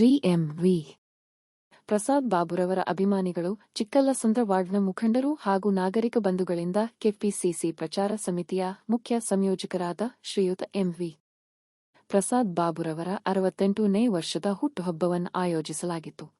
Shri M V. Prasad ಬಾಬುರವರ ಅಭಿಮಾನಿಗಳು, ಚಿಕ್ಕಲ್ಲಸಂದ್ರ ವಾರ್ಡ್ನ ಮುಖಂಡರು ಹಾಗೂ ನಾಗರಿಕ ಬಂಧುಗಳಿಂದ ಕೆಪಿಸಿಸಿ ಪ್ರಚಾರ ಸಮಿತಿಯ ಮುಖ್ಯ ಸಂಯೋಜಕರಾದ ಶ್ರೀಯುತ ಎಂವಿ ಪ್ರಸಾದ್ ಬಾಬುರವರ ಅರವತ್ತೆಂಟನೇ ವರ್ಷದ ಹುಟ್ಟುಹಬ್ಬವನ್ನು ಆಯೋಜಿಸಲಾಗಿತ್ತು.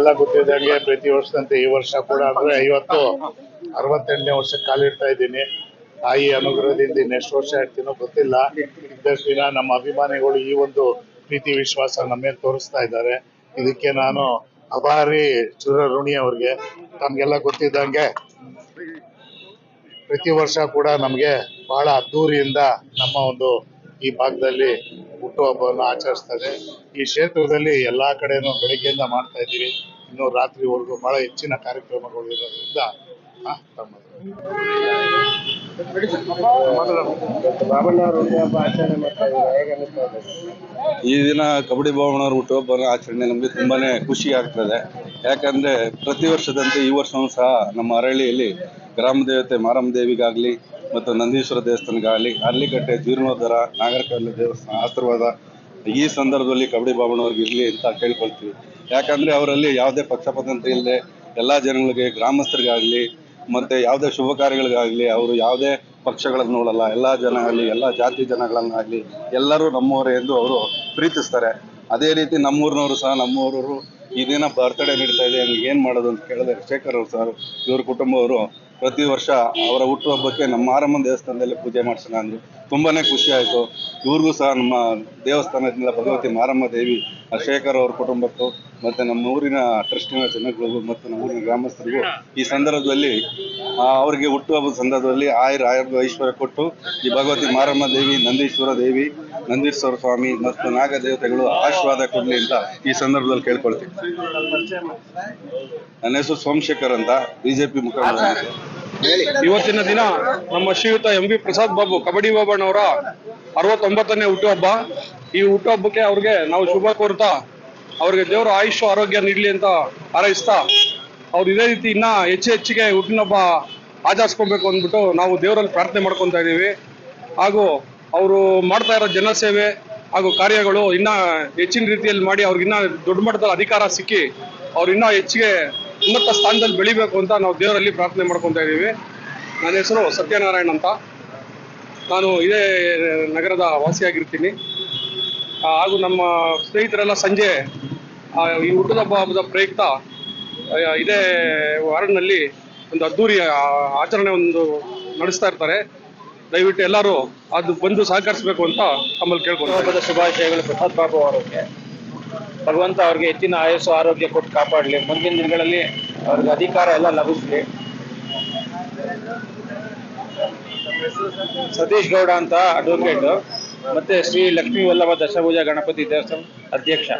ನಮ್ಗೆಲ್ಲ ಗೊತ್ತಿದ್ದಂಗೆ ಪ್ರತಿ ವರ್ಷದಂತೆ ಈ ವರ್ಷ ಕೂಡ ಅಂದ್ರೆ ಐವತ್ತು ಅರವತ್ತೆಂಟನೇ ವರ್ಷಕ್ಕೆ ಕಾಲಿಡ್ತಾ ಇದ್ದೀನಿ. ತಾಯಿ ಅನುಗ್ರಹದಿಂದ ನೆಕ್ಸ್ಟ್ ವರ್ಷ ಇರ್ತೀನೋ ಗೊತ್ತಿಲ್ಲ. ಇದ್ದಷ್ಟು ದಿನ ನಮ್ಮ ಅಭಿಮಾನಿಗಳು ಈ ಒಂದು ಪ್ರೀತಿ ವಿಶ್ವಾಸ ನಮ್ಮ ಮೇಲೆ ತೋರಿಸ್ತಾ ಇದ್ದಾರೆ. ಇದಕ್ಕೆ ನಾನು ಅಭಾರಿ ಚಿರ ಋಣಿ ಅವ್ರಿಗೆ, ತಮ್ಗೆಲ್ಲ ಗೊತ್ತಿದ್ದಂಗೆ ಪ್ರತಿ ವರ್ಷ ಕೂಡ ನಮಗೆ ಬಹಳ ಅದ್ದೂರಿಯಿಂದ ನಮ್ಮ ಒಂದು ಈ ಭಾಗದಲ್ಲಿ ಹುಟ್ಟುಹಬ್ಬವನ್ನು ಆಚರಿಸ್ತದೆ ಈ ಕ್ಷೇತ್ರದಲ್ಲಿ ಎಲ್ಲಾ ಕಡೆನೂ ಬೆಳಗ್ಗೆಯಿಂದ ಮಾಡ್ತಾ ಇದ್ದೀವಿ ಇನ್ನು ರಾತ್ರಿವರೆಗೂ ಬಹಳ ಹೆಚ್ಚಿನ ಕಾರ್ಯಕ್ರಮಗಳು ಇರೋದ್ರಿಂದ ಬಾಬಣ್ಣವ್ರ ಈ ದಿನ ಕಬಡ್ಡಿ ಭವನವ್ರ ಹುಟ್ಟುಹಬ್ಬನ ಆಚರಣೆ ನಮಗೆ ತುಂಬಾನೇ ಖುಷಿ ಆಗ್ತದೆ. ಯಾಕಂದ್ರೆ ಪ್ರತಿ ವರ್ಷದಂತೆ ಈ ವರ್ಷವೂ ಸಹ ನಮ್ಮ ಅರಳಿಯಲ್ಲಿ ಗ್ರಾಮ ದೇವತೆ ಮಾರಮ್ಮ ದೇವಿಗಾಗ್ಲಿ ಮತ್ತು ನಂದೀಶ್ವರ ದೇವಸ್ಥಾನಗಾಗಲಿ ಅರ್ಲಿಕಟ್ಟೆ ಜೀರ್ಣೋದ್ಧಾರ, ನಾಗರಕಲ್ಲು ದೇವಸ್ಥಾನ, ಆಶೀರ್ವಾದ, ಈ ಸಂದರ್ಭದಲ್ಲಿ ಕಬಡ್ಡಿ ಬಾಬಣ್ಣವ್ರಿಗೆ ಇರಲಿ ಅಂತ ಕೇಳ್ಕೊಳ್ತೀವಿ. ಯಾಕಂದ್ರೆ ಅವರಲ್ಲಿ ಯಾವುದೇ ಪಕ್ಷಪಾತಂತ್ರ ಇಲ್ಲದೆ ಎಲ್ಲ ಜನಗಳಿಗೆ, ಗ್ರಾಮಸ್ಥರಿಗಾಗಲಿ, ಮತ್ತೆ ಯಾವುದೇ ಶುಭ ಕಾರ್ಯಗಳಿಗಾಗಲಿ, ಅವರು ಯಾವುದೇ ಪಕ್ಷಗಳನ್ನು ನೋಡಲ್ಲ. ಎಲ್ಲ ಜನ ಆಗಲಿ, ಎಲ್ಲ ಜಾತಿ ಜನಗಳನ್ನಾಗಲಿ ಎಲ್ಲರೂ ನಮ್ಮವರೇ ಎಂದು ಅವರು ಪ್ರೀತಿಸ್ತಾರೆ. ಅದೇ ರೀತಿ ನಮ್ಮೂರಿನವರು ಸಹ, ನಮ್ಮೂರವರು ಇದೇನ ದಿನ ಬರ್ತಡೇ ನಡೀತಾ ಇದೆ. ಏನು ಮಾಡೋದು ಅಂತ ಕೇಳಿದ್ರೆ ಶೇಖರ್ ಅವರು ಸರ್, ಇವ್ರ ಕುಟುಂಬವರು ಪ್ರತಿ ವರ್ಷ ಅವರ ಹುಟ್ಟುಹಬ್ಬಕ್ಕೆ ನಮ್ಮ ಮಾರಮ್ಮನ ದೇವಸ್ಥಾನದಲ್ಲಿ ಪೂಜೆ ಮಾಡಿಸೋಣ ಅಂದ್ರು. ತುಂಬಾನೇ ಖುಷಿ ಆಯಿತು. ಇವ್ರಿಗೂ ಸಹ ನಮ್ಮ ದೇವಸ್ಥಾನದಿಂದ ಭಗವತಿ ಮಾರಮ್ಮ ದೇವಿ, ಶೇಖರ್ ಅವ್ರ ಕುಟುಂಬಕ್ಕೂ ಮತ್ತು ನಮ್ಮ ಊರಿನ ಟ್ರಸ್ಟಿನ ಜನಗಳಿಗೂ ಮತ್ತು ನಮ್ಮ ಊರಿನ ಗ್ರಾಮಸ್ಥರಿಗೂ ಈ ಸಂದರ್ಭದಲ್ಲಿ ಅವರಿಗೆ ಹುಟ್ಟುಹಬ್ಬದ ಸಂದರ್ಭದಲ್ಲಿ ಆಯುರ್ ಆಯುರ್ ಐಶ್ವರ್ಯ ಕೊಟ್ಟು ಈ ಭಗವತಿ ಮಾರಮ್ಮ ದೇವಿ, ನಂದೀಶ್ವರ ದೇವಿ ನಂದೀಶ್ವರ ಸ್ವಾಮಿ ಮತ್ತು ನಾಗ ದೇವತೆಗಳು ಆಶೀರ್ವಾದ ಕೊಡ್ಲಿ ಅಂತ ಈ ಸಂದರ್ಭದಲ್ಲಿ ಕೇಳ್ಕೊಳ್ತೀನಿ. ನನ್ನ ಹೆಸರು ಸೋಮಶೇಖರ್ ಅಂತ ಬಿಜೆಪಿ ಮುಖಂಡ ಇವತ್ತಿನ ದಿನ ನಮ್ಮ ಶ್ರೀಯುತ ಎಂ ಬಿ ಪ್ರಸಾದ್ ಬಾಬು, ಕಬಡ್ಡಿ ಬಾಬಣ್ಣವರ ಅರವತ್ತೊಂಬತ್ತನೇ ಹುಟ್ಟುಹಬ್ಬ. ಈ ಹುಟ್ಟುಹಬ್ಬಕ್ಕೆ ಅವ್ರಿಗೆ ನಾವು ಶುಭ ಕೋರ್ತಾ ಅವ್ರಿಗೆ ದೇವರ ಆಯುಷ್ ಆರೋಗ್ಯ ನೀಡಲಿ ಅಂತ ಹಾರೈಸ್ತಾ ಅವ್ರು ಇದೇ ರೀತಿ ಇನ್ನ ಹೆಚ್ಚು ಹೆಚ್ಚಿಗೆ ಹುಟ್ಟಿನಹಬ್ಬ ಆಚರಿಸ್ಕೊಬೇಕು ಅಂದ್ಬಿಟ್ಟು ನಾವು ದೇವರಲ್ಲಿ ಪ್ರಾರ್ಥನೆ ಮಾಡ್ಕೊತಾ ಇದ್ದೀವಿ. ಹಾಗೂ ಅವರು ಮಾಡ್ತಾ ಇರೋ ಜನಸೇವೆ ಹಾಗೂ ಕಾರ್ಯಗಳು ಇನ್ನ ಹೆಚ್ಚಿನ ರೀತಿಯಲ್ಲಿ ಮಾಡಿ ಅವ್ರಿಗೆ ಇನ್ನ ದೊಡ್ಡ ಮಟ್ಟದಲ್ಲಿ ಅಧಿಕಾರ ಸಿಕ್ಕಿ ಅವ್ರು ಇನ್ನ ಹೆಚ್ಚಿಗೆ ಉನ್ನತ ಸ್ಥಾನದಲ್ಲಿ ಬೆಳಿಬೇಕು ಅಂತ ನಾವು ದೇವರಲ್ಲಿ ಪ್ರಾರ್ಥನೆ ಮಾಡ್ಕೊತಾ ಇದ್ದೀವಿ. ನನ್ನ ಹೆಸರು ಸತ್ಯನಾರಾಯಣ್ ಅಂತ. ನಾನು ಇದೇ ನಗರದ ವಾಸಿಯಾಗಿರ್ತೀನಿ. ಹಾಗೂ ನಮ್ಮ ಸ್ನೇಹಿತರೆಲ್ಲ ಸಂಜೆ ಈ ಹುಟ್ಟದ ಹಬ್ಬದ ಪ್ರಯುಕ್ತ ಇದೇ ವಾರ್ಡ್ನಲ್ಲಿ ಒಂದು ಅದ್ದೂರಿ ಆಚರಣೆ ಒಂದು ನಡೆಸ್ತಾ ಇರ್ತಾರೆ. ದಯವಿಟ್ಟು ಎಲ್ಲರೂ ಅದು ಬಂದು ಸಹಕರಿಸಬೇಕು ಅಂತ ತಮ್ಮಲ್ಲಿ ಕೇಳ್ಕೊಂಡು ಶುಭಾಶಯಗಳು ಪ್ರಸಾದ್ ಬಾಬು ಅವರಿಗೆ. ಭಗವಂತ ಅವ್ರಿಗೆ ಹೆಚ್ಚಿನ ಆಯಸ್ಸು, ಆರೋಗ್ಯ ಕೊಟ್ಟು ಕಾಪಾಡಲಿ. ಮುಂದಿನ ದಿನಗಳಲ್ಲಿ ಅವ್ರಿಗೆ ಅಧಿಕಾರ ಎಲ್ಲ ಲಭಿಸಲಿ. ಸತೀಶ್ ಗೌಡ ಅಂತ ಅಡ್ವೊಕೇಟ್ ಮತ್ತೆ ಶ್ರೀ ಲಕ್ಷ್ಮೀ ವಲ್ಲಭ ದಶಭೂಜ ಗಣಪತಿ ದೇವಸ್ಥಾನ ಅಧ್ಯಕ್ಷ.